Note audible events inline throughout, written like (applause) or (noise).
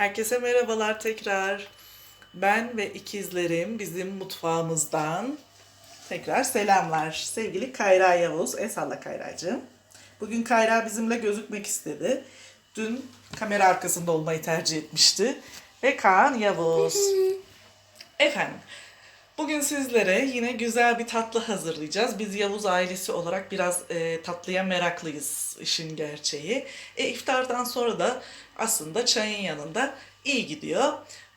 Herkese merhabalar tekrar. Ben ve ikizlerim bizim mutfağımızdan tekrar selamlar. Sevgili Kayra Yavuz, Esalla Kayracığım. Bugün Kayra bizimle gözükmek istedi. Dün kamera arkasında olmayı tercih etmişti. Ve Kaan Yavuz. (laughs) Efendim, bugün sizlere yine güzel bir tatlı hazırlayacağız. Biz Yavuz ailesi olarak biraz e, tatlıya meraklıyız işin gerçeği. E, iftardan sonra da aslında çayın yanında iyi gidiyor.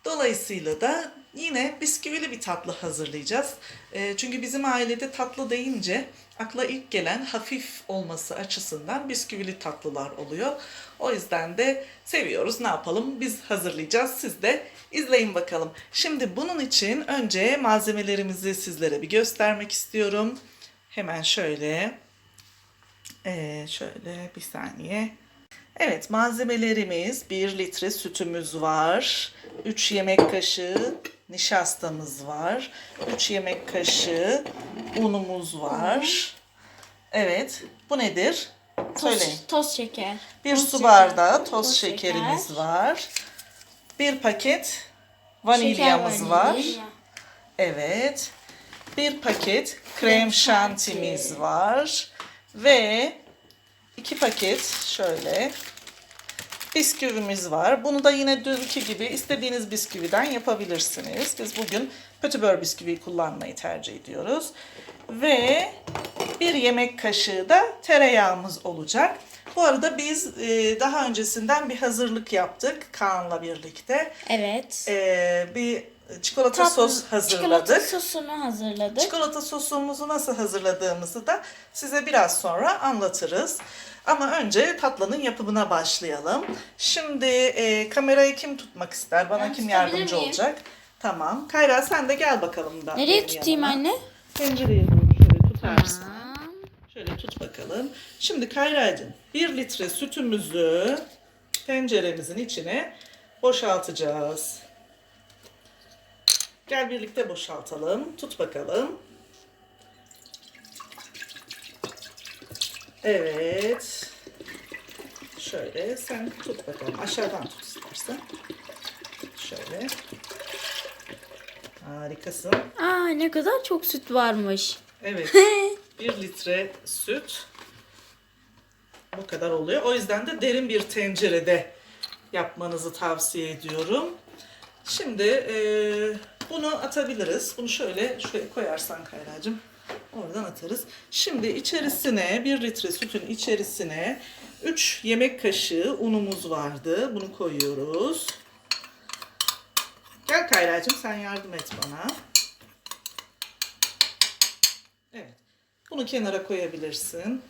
Dolayısıyla da yine bisküvili bir tatlı hazırlayacağız. E, çünkü bizim ailede tatlı deyince akla ilk gelen hafif olması açısından bisküvili tatlılar oluyor. O yüzden de seviyoruz. Ne yapalım? Biz hazırlayacağız. Siz de izleyin bakalım. Şimdi bunun için önce malzemelerimizi sizlere bir göstermek istiyorum. Hemen şöyle ee, şöyle bir saniye. Evet malzemelerimiz 1 litre sütümüz var. 3 yemek kaşığı nişastamız var. 3 yemek kaşığı unumuz var. Evet. Bu nedir? Söyleyin. Toz, toz şeker. Bir Toz su şeker, bardağı toz, toz şekerimiz şeker, var. Bir paket şeker vanilyamız var. vanilya. Evet. Bir paket krem şantimiz var. Ve iki paket şöyle bisküvimiz var. Bunu da yine dünkü gibi istediğiniz bisküviden yapabilirsiniz. Biz bugün pötibör bisküvi kullanmayı tercih ediyoruz. Ve bir yemek kaşığı da tereyağımız olacak. Bu arada biz e, daha öncesinden bir hazırlık yaptık Kaan'la birlikte. Evet. E, bir çikolata Tatlı- sos hazırladık. Çikolata sosunu hazırladık. Çikolata sosumuzu nasıl hazırladığımızı da size biraz sonra anlatırız. Ama önce tatlının yapımına başlayalım. Şimdi e, kamerayı kim tutmak ister? Bana Ben kim yardımcı miyim? olacak? Tamam. Kayra sen de gel bakalım da. Nereye tutayım yanıma. anne? Tencereye doğru şöyle tutarsın. Tamam. Şöyle tut bakalım. Şimdi Kayra'cığım 1 litre sütümüzü tenceremizin içine boşaltacağız. Gel birlikte boşaltalım. Tut bakalım. Evet. Şöyle sen tut bakalım. Aşağıdan tut istersen. Şöyle. Harikasın. Aa ne kadar çok süt varmış. Evet. (laughs) 1 litre süt bu kadar oluyor. O yüzden de derin bir tencerede yapmanızı tavsiye ediyorum. Şimdi e, bunu atabiliriz. Bunu şöyle şöyle koyarsan Kayracığım. Oradan atarız. Şimdi içerisine 1 litre sütün içerisine 3 yemek kaşığı unumuz vardı. Bunu koyuyoruz. Gel Kayracığım sen yardım et bana. Evet. Bunu kenara koyabilirsin.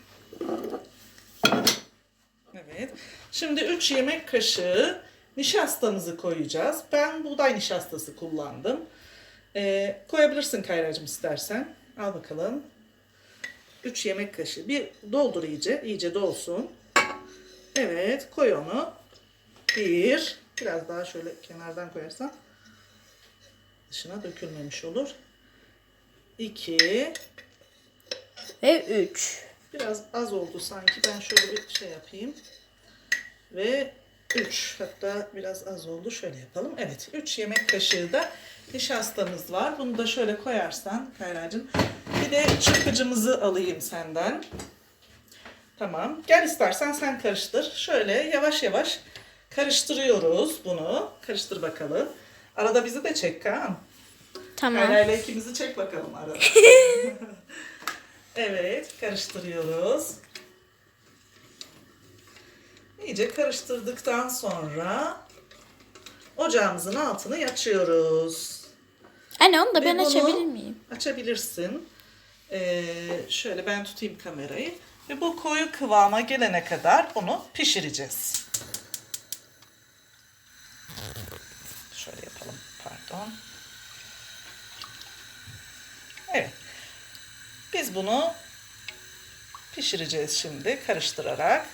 Evet. Şimdi 3 yemek kaşığı nişastamızı koyacağız. Ben buğday nişastası kullandım. Ee, koyabilirsin Kayracığım istersen. Al bakalım. 3 yemek kaşığı. Bir doldur iyice. iyice dolsun. Evet. Koy onu. Bir. Biraz daha şöyle kenardan koyarsan dışına dökülmemiş olur. 2 Ve 3. Biraz az oldu sanki. Ben şöyle bir şey yapayım. Ve 3 hatta biraz az oldu. Şöyle yapalım. Evet 3 yemek kaşığı da nişastamız var. Bunu da şöyle koyarsan Kayracığım. Bir de çırpıcımızı alayım senden. Tamam. Gel istersen sen karıştır. Şöyle yavaş yavaş karıştırıyoruz bunu. Karıştır bakalım. Arada bizi de çek Kaan. Tamam. Kayra ile ikimizi çek bakalım arada. (laughs) evet, karıştırıyoruz. İyice karıştırdıktan sonra ocağımızın altını açıyoruz. Anne onu da Ve ben bunu- açabilir miyim? Açabilirsin. Ee, şöyle ben tutayım kamerayı. Ve bu koyu kıvama gelene kadar bunu pişireceğiz. Şöyle yapalım. Pardon. Evet. Biz bunu pişireceğiz şimdi karıştırarak.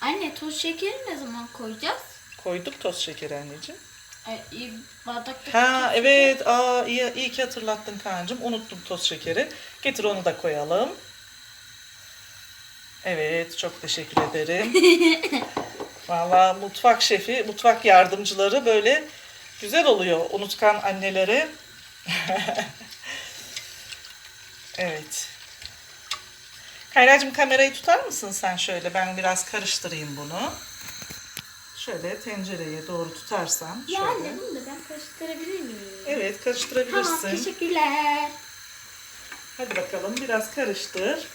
Anne toz şekeri ne zaman koyacağız? Koyduk toz şekeri anneciğim. Ay, iyi, bardakta Ha evet. Aa iyi, iyi ki hatırlattın Kaan'cığım. Unuttum toz şekeri. Getir onu da koyalım. Evet çok teşekkür ederim. (laughs) Vallahi mutfak şefi, mutfak yardımcıları böyle güzel oluyor unutkan annelere. (laughs) evet. Kayracığım kamerayı tutar mısın sen şöyle? Ben biraz karıştırayım bunu. Şöyle tencereye doğru tutarsan. Ya Şöyle. anne bunu da ben karıştırabilir miyim? Evet karıştırabilirsin. Tamam teşekkürler. Hadi bakalım biraz karıştır.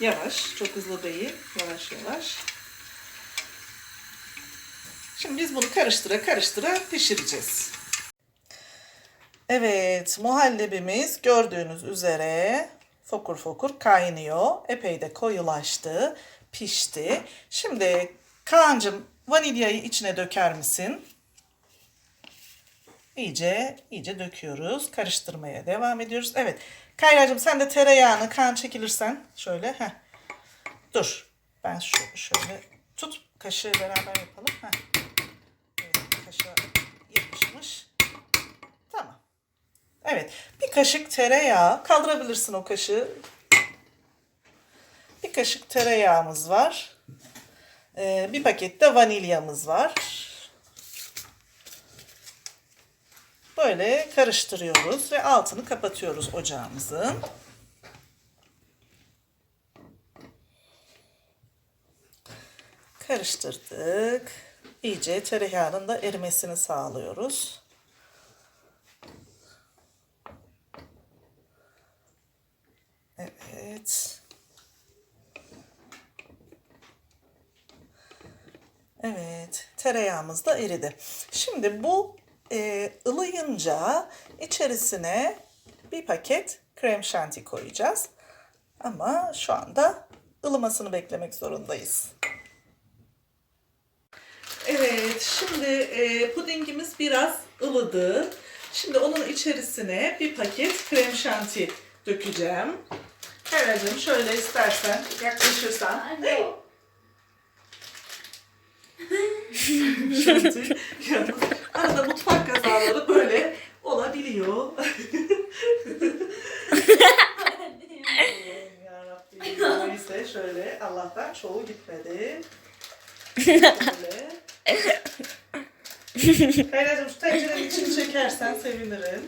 Yavaş, çok hızlı değil. Yavaş yavaş. Şimdi biz bunu karıştıra karıştıra pişireceğiz. Evet, muhallebimiz gördüğünüz üzere fokur fokur kaynıyor. Epey de koyulaştı, pişti. Şimdi Kaan'cığım vanilyayı içine döker misin? İyice, iyice döküyoruz. Karıştırmaya devam ediyoruz. Evet. Kayracığım sen de tereyağını kan çekilirsen şöyle. Heh. Dur. Ben şu şöyle tut. Kaşığı beraber yapalım. Heh. Evet, kaşığı yapışmış. Tamam. Evet. Kaşık tereyağı. Kaldırabilirsin o kaşığı. Bir kaşık tereyağımız var. Ee, bir paket de vanilyamız var. Böyle karıştırıyoruz ve altını kapatıyoruz ocağımızın. Karıştırdık. İyice tereyağının da erimesini sağlıyoruz. Evet. Evet, tereyağımız da eridi. Şimdi bu e, ılıyınca içerisine bir paket krem şanti koyacağız. Ama şu anda ılımasını beklemek zorundayız. Evet, şimdi e, pudingimiz biraz ılıdı. Şimdi onun içerisine bir paket krem şanti dökeceğim. Heracığım şöyle istersen yaklaşırsan. Yani arada mutfak kazaları böyle olabiliyor. Yarabbim. Neyse şöyle Allah'tan çoğu gitmedi. Şöyle. Kayracığım şu tencerenin içini çekersen sevinirim.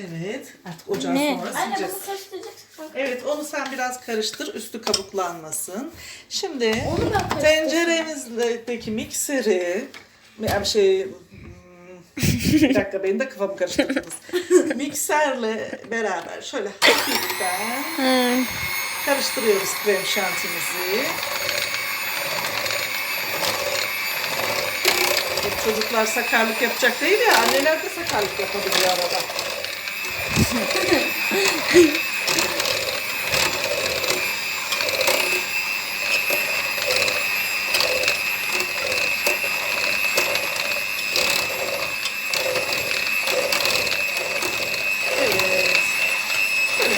Evet. Artık ocağı Ne? sonra Anne sileceğiz. bunu karıştıracaksın. Evet onu sen biraz karıştır üstü kabuklanmasın. Şimdi Onu ben karıştırdım. tenceremizdeki mikseri yani şey hmm, bir dakika benim de kafamı karıştırdınız. (laughs) Mikserle beraber şöyle hafiften karıştırıyoruz krem şantimizi. Çocuklar sakarlık yapacak değil ya anneler de sakarlık yapabiliyor arada.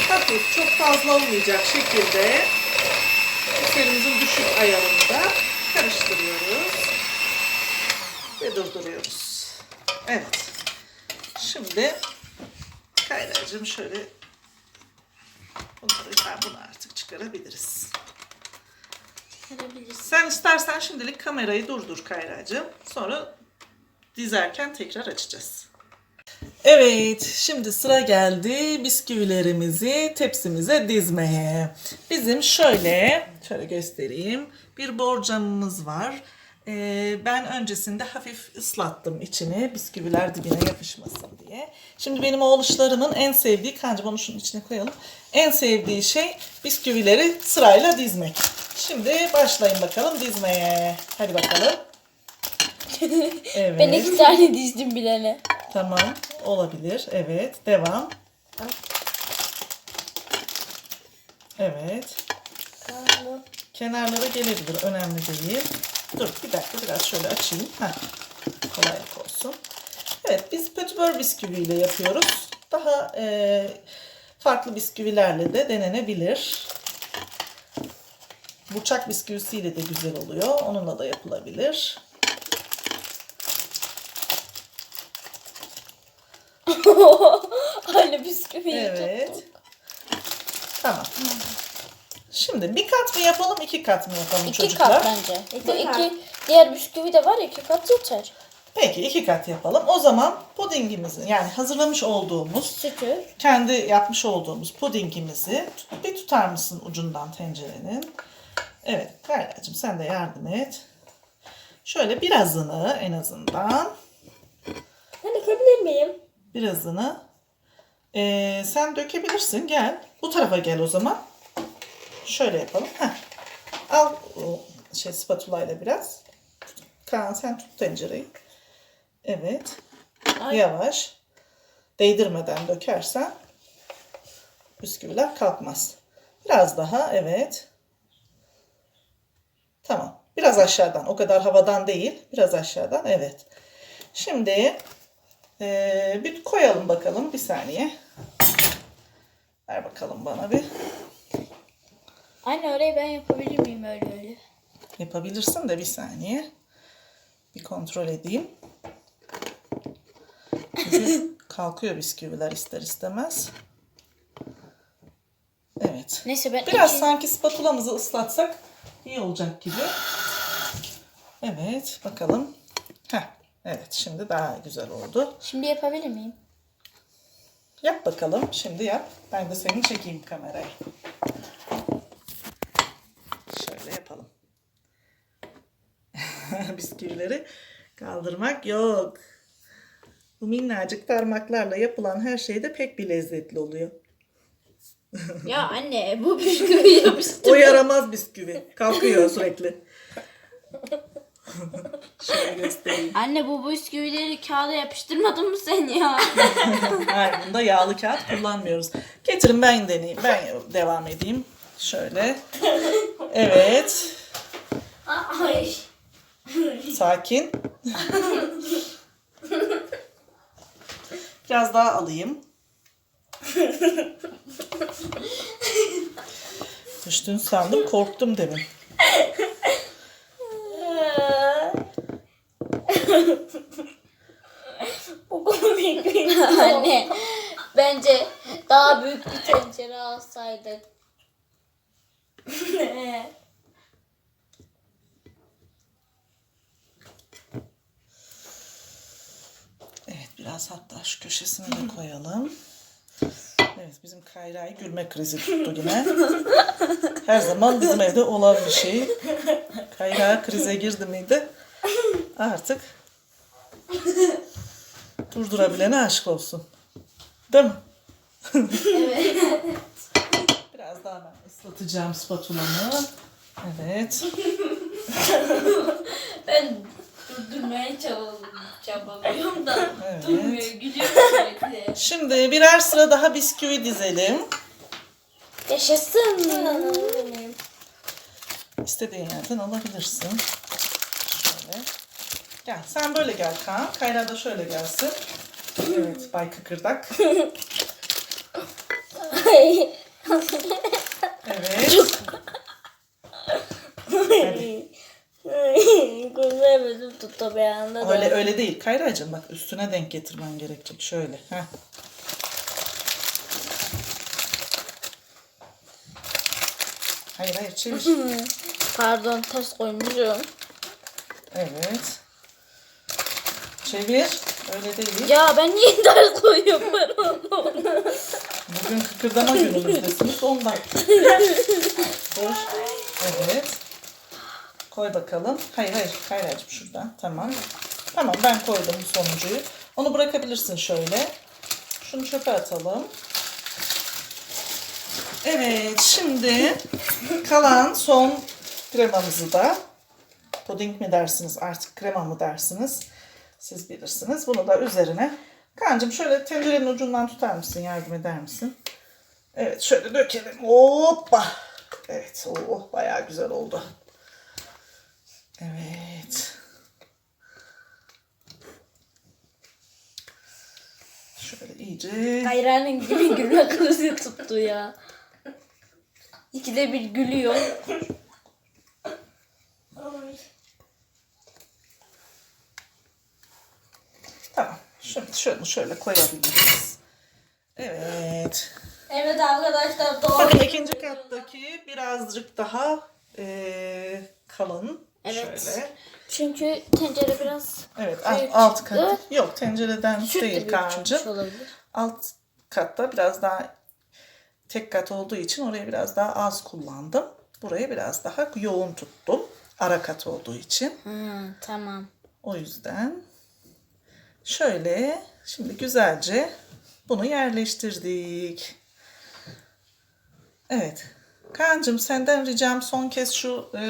Hafif, çok fazla olmayacak şekilde mikserimizin düşük ayarında karıştırıyoruz ve durduruyoruz. Evet. Şimdi Kayracığım şöyle bunları, ben bunu artık çıkarabiliriz. Karabilirsin. Sen istersen şimdilik kamerayı durdur Kayracığım. Sonra dizerken tekrar açacağız. Evet, şimdi sıra geldi bisküvilerimizi tepsimize dizmeye. Bizim şöyle, şöyle göstereyim. Bir borcamımız var. Ee, ben öncesinde hafif ıslattım içini bisküviler dibine yapışmasın diye. Şimdi benim oğluşlarımın en sevdiği, kancım onu şunun içine koyalım. En sevdiği şey bisküvileri sırayla dizmek. Şimdi başlayın bakalım dizmeye. Hadi bakalım. (laughs) Evet. Ben iki tane dizdim bilene. Tamam. Olabilir. Evet. Devam. Evet. Kenarlara gelebilir. Önemli değil. Dur bir dakika biraz şöyle açayım. Heh. Kolaylık olsun. Evet biz pötibör bisküviyle yapıyoruz. Daha e, farklı bisküvilerle de denenebilir. Burçak bisküvisiyle de güzel oluyor. Onunla da yapılabilir. (laughs) Anne bisküvi Evet. tuttuk. Tamam. Şimdi bir kat mı yapalım, iki kat mı yapalım İki çocuklar? kat bence. İki Bu kat. iki diğer bisküvi de var ya iki kat yeter. Peki iki kat yapalım. O zaman pudingimizi yani hazırlamış olduğumuz, Sütü. kendi yapmış olduğumuz pudingimizi bir tutar mısın ucundan tencerenin? Evet Kayra'cığım sen de yardım et. Şöyle birazını en azından, Ben dökebilir miyim? birazını Ee, sen dökebilirsin. Gel. Bu tarafa gel o zaman. Şöyle yapalım. Heh. Al şey spatula ile biraz. Kaan sen tut tencereyi. Evet. Ay. Yavaş. Değdirmeden dökersen bisküviler kalkmaz. Biraz daha. Evet. Tamam. Biraz aşağıdan. O kadar havadan değil. Biraz aşağıdan. Evet. Şimdi ee, bir koyalım bakalım. Bir saniye. Ver bakalım bana bir. Anne orayı ben yapabilir miyim öyle öyle? Yapabilirsin de bir saniye. Bir kontrol edeyim. Çünkü (laughs) kalkıyor bisküviler ister istemez. Evet. Neyse ben Biraz iki- sanki spatulamızı ıslatsak iyi olacak gibi. Evet, bakalım. Heh, evet, şimdi daha güzel oldu. Şimdi yapabilir miyim? Yap bakalım, şimdi yap. Ben de seni çekeyim kameraya. Şöyle yapalım. (laughs) Bisküvileri kaldırmak yok. Bu minnacık parmaklarla yapılan her şey de pek bir lezzetli oluyor. (laughs) Ya anne bu bisküvi yapıştı. O yaramaz bisküvi. Kalkıyor sürekli. (laughs) Şöyle göstereyim. Anne bu bisküvileri kağıda yapıştırmadın mı sen ya? Hayır bunda yağlı kağıt kullanmıyoruz. Getirin ben deneyeyim. Ben devam edeyim. Şöyle. Evet. Ay. Sakin. Biraz daha alayım. Düştün sandım korktum demin. (laughs) Anne bence daha büyük bir tencere alsaydık. Evet biraz hatta şu köşesine de koyalım. Evet bizim Kayra'yı gülme krizi tuttu yine. Her zaman bizim evde olan bir şey. Kayra krize girdi miydi artık durdurabilene aşk olsun. Değil mi? Biraz daha ben ıslatacağım spatulamı. Evet. Ben durdurmaya çabalıyorum da Evet. gülüyorum sürekli. Şimdi birer sıra daha bisküvi dizelim. Yaşasın. İstediğin yerden alabilirsin. Şöyle. Gel sen böyle gel Kaan. Kayra da şöyle gelsin. Evet Bay Kıkırdak. (laughs) Evet. Tuttu bir anda. da. Öyle öyle değil. Kayra'cığım bak üstüne denk getirmen gerekecek. Şöyle. Heh. Hayır hayır çevir. (laughs) Pardon ters koymuşum. Evet. Çevir. Öyle değil. Ya ben niye (laughs) ters koyuyorum Bugün kıkırdama günümüzdesiniz ondan. (laughs) Dur. Evet. Koy bakalım. Hayır hayır. Kayra'cığım şuradan. Tamam. Tamam ben koydum sonuncuyu. Onu bırakabilirsin şöyle. Şunu çöpe atalım. Evet şimdi kalan son kremamızı da puding mi dersiniz artık krema mı dersiniz siz bilirsiniz. Bunu da üzerine Kancım şöyle tencerenin ucundan tutar mısın yardım eder misin? Evet şöyle dökelim. Hoppa. Evet oh, bayağı güzel oldu. Evet. Şöyle iyice. Hayranın gibi gülme krizi tuttu ya. İkide bir gülüyor. Tamam. Şimdi şunu şöyle koyabiliriz. Evet. Evet arkadaşlar doğru. Bakın ikinci kattaki birazcık daha eee, kalın. Evet. Şöyle. Çünkü tencere biraz Evet alt, Büyük alt çıktı. kat. Yok tencereden süt de değil büyük Kaan'cığım. çıkmış olabilir. Alt katta biraz daha tek kat olduğu için oraya biraz daha az kullandım. Burayı biraz daha yoğun tuttum. Ara kat olduğu için. Hı, tamam. O yüzden şöyle şimdi güzelce bunu yerleştirdik. Evet. Kaan'cığım senden ricam son kez şu e,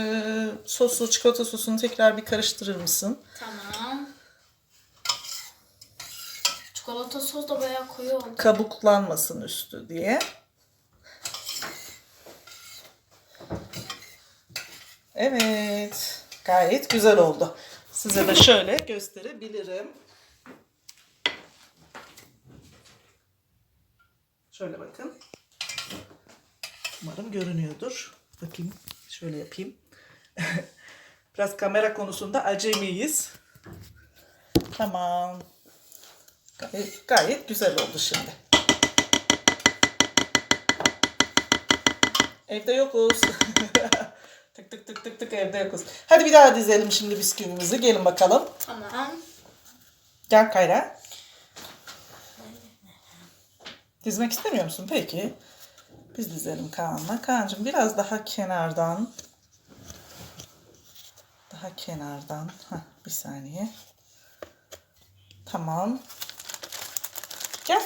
sosu, çikolata sosunu tekrar bir karıştırır mısın? Tamam. Çikolata sos da bayağı koyu oldu. Kabuklanmasın üstü diye. Evet. Gayet güzel oldu. Size de şöyle gösterebilirim. Şöyle bakın. Umarım görünüyordur. Bakayım. Şöyle yapayım. (laughs) Biraz kamera konusunda acemiyiz. Tamam. Gayet, gayet güzel oldu şimdi. Evde yokuz. (laughs) tık tık tık tık tık evde yokuz. Hadi bir daha dizelim şimdi bisküvimizi. Gelin bakalım. Tamam. Gel Kayra. Dizmek istemiyor musun? Peki. Biz dizelim Kaan'la. Kaan'cığım biraz daha kenardan. Daha kenardan. Heh, bir saniye. Tamam. Gel.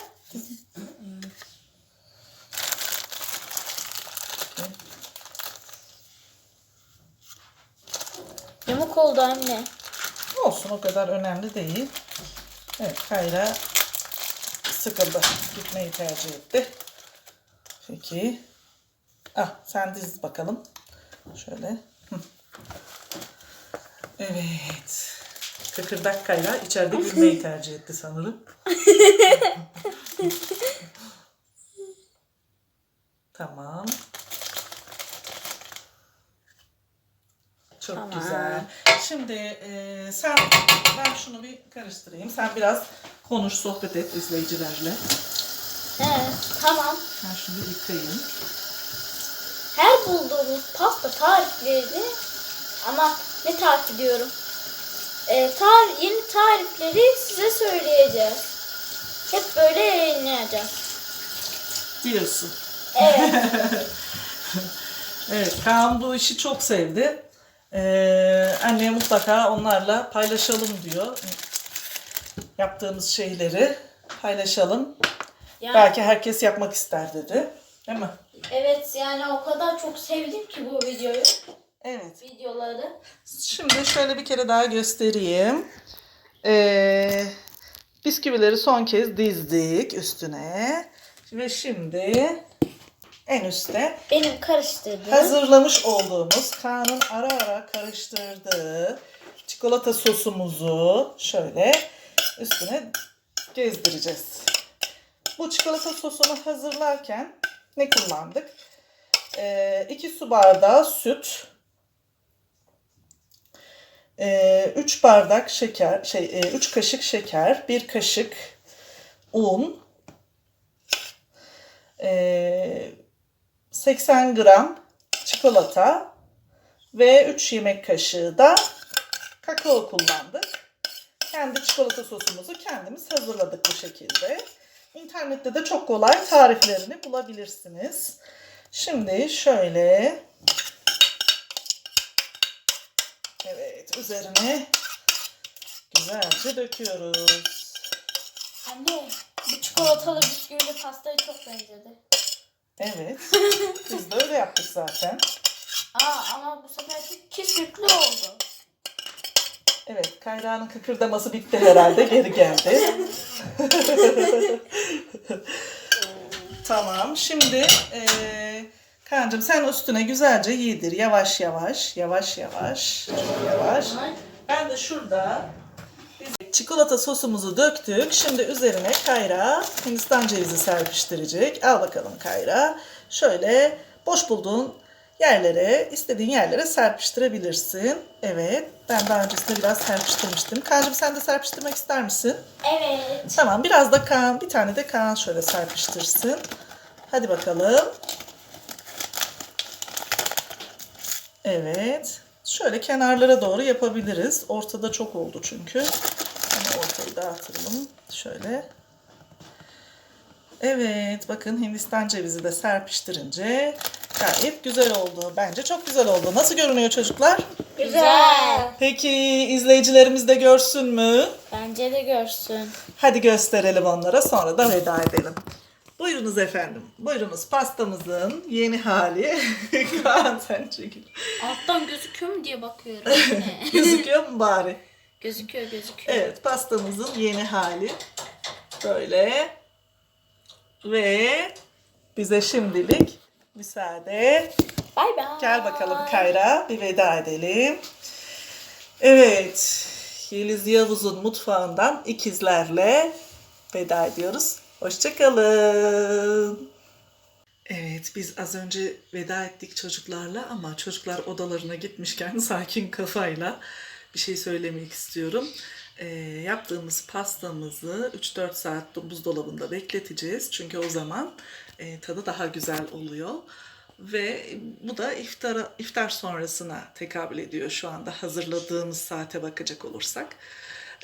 Yamuk oldu anne. Olsun o kadar önemli değil. Evet Kayra sıkıldı. Gitmeyi tercih etti. Peki. Ah sen diz bakalım. Şöyle. Evet. Kıkırdak Kayra içeride gülmeyi (laughs) tercih etti sanırım. tamam. Çok Tamam. güzel. Şimdi e, sen ben şunu bir karıştırayım. Sen biraz konuş, sohbet et izleyicilerle. He, tamam. Ben bir yıkayayım. Her bulduğumuz pasta tariflerini ama ne tarif ediyorum? Ee, tar yeni tarifleri size söyleyeceğiz. Hep böyle yayınlayacağız. Diyorsun. Evet. (laughs) Evet, Kaan bu işi çok sevdi. Ee, anneye mutlaka onlarla paylaşalım diyor. Yaptığımız şeyleri paylaşalım. Yani, Belki herkes yapmak ister dedi. Değil mi? evet yani o kadar çok sevdim ki bu videoyu. Evet. Videoları. Şimdi şöyle bir kere daha göstereyim. Ee, bisküvileri son kez dizdik üstüne. Ve şimdi en üstte Benim karıştırdığım. hazırlamış olduğumuz Kaan'ın ara ara karıştırdığı çikolata sosumuzu şöyle üstüne gezdireceğiz. Bu çikolata sosunu hazırlarken ne kullandık? 2 su bardağı süt, 3 bardak şeker, şey 3 kaşık şeker, 1 kaşık un, e, 80 gram çikolata ve 3 yemek kaşığı da kakao kullandık. Kendi çikolata sosumuzu kendimiz hazırladık bu şekilde. İnternette de çok kolay tariflerini bulabilirsiniz. Şimdi şöyle Evet üzerine güzelce döküyoruz. Anne bu çikolatalı bisküvili pastaya çok benzedi. Evet. (laughs) Biz de öyle yaptık zaten. Aa ama bu seferki sütlü oldu. Evet, Kayra'nın kıkırdaması bitti herhalde. Geri geldi. tamam. Şimdi eee Kaan'cığım sen üstüne güzelce yedir. Yavaş yavaş. Yavaş yavaş. Çok yavaş. Ben de şurada çikolata sosumuzu döktük. Şimdi üzerine Kayra Hindistan cevizi serpiştirecek. Al bakalım Kayra. Şöyle boş bulduğun yerlere, istediğin yerlere serpiştirebilirsin. Evet. Ben daha öncesinde biraz serpiştirmiştim. Kaan'cığım sen de serpiştirmek ister misin? Evet. Tamam. Biraz da Kaan, bir tane de Kaan şöyle serpiştirsin. Hadi bakalım. Evet. Şöyle kenarlara doğru yapabiliriz. Ortada çok oldu çünkü. Ama ortayı dağıtıralım. Şöyle. Evet. Bakın Hindistan cevizi de serpiştirince gayet güzel oldu. Bence çok güzel oldu. Nasıl görünüyor çocuklar? Güzel. Peki izleyicilerimiz de görsün mü? Bence de görsün. Hadi gösterelim onlara sonra da veda edelim. Buyurunuz efendim. Buyurunuz pastamızın yeni hali. (laughs) Kaan sen çekil. Alttan gözüküyor mu diye bakıyorum. (laughs) Gözüküyor mu bari? gözüküyor gözüküyor. Evet pastamızın yeni hali. Böyle. Ve bize şimdilik müsaade. Bay bay. Gel bakalım Kayra bir veda edelim. Evet. Yeliz Yavuz'un mutfağından ikizlerle veda ediyoruz. Hoşçakalın. Evet biz az önce veda ettik çocuklarla ama çocuklar odalarına gitmişken (laughs) sakin kafayla bir şey söylemek istiyorum. Ee, yaptığımız pastamızı 3-4 saat buzdolabında bekleteceğiz. Çünkü o zaman e, tadı daha güzel oluyor. Ve bu da iftara, iftar sonrasına tekabül ediyor şu anda hazırladığımız saate bakacak olursak.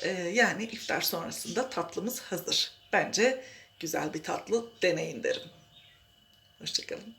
Ee, yani iftar sonrasında tatlımız hazır. Bence güzel bir tatlı deneyin derim. Hoşçakalın.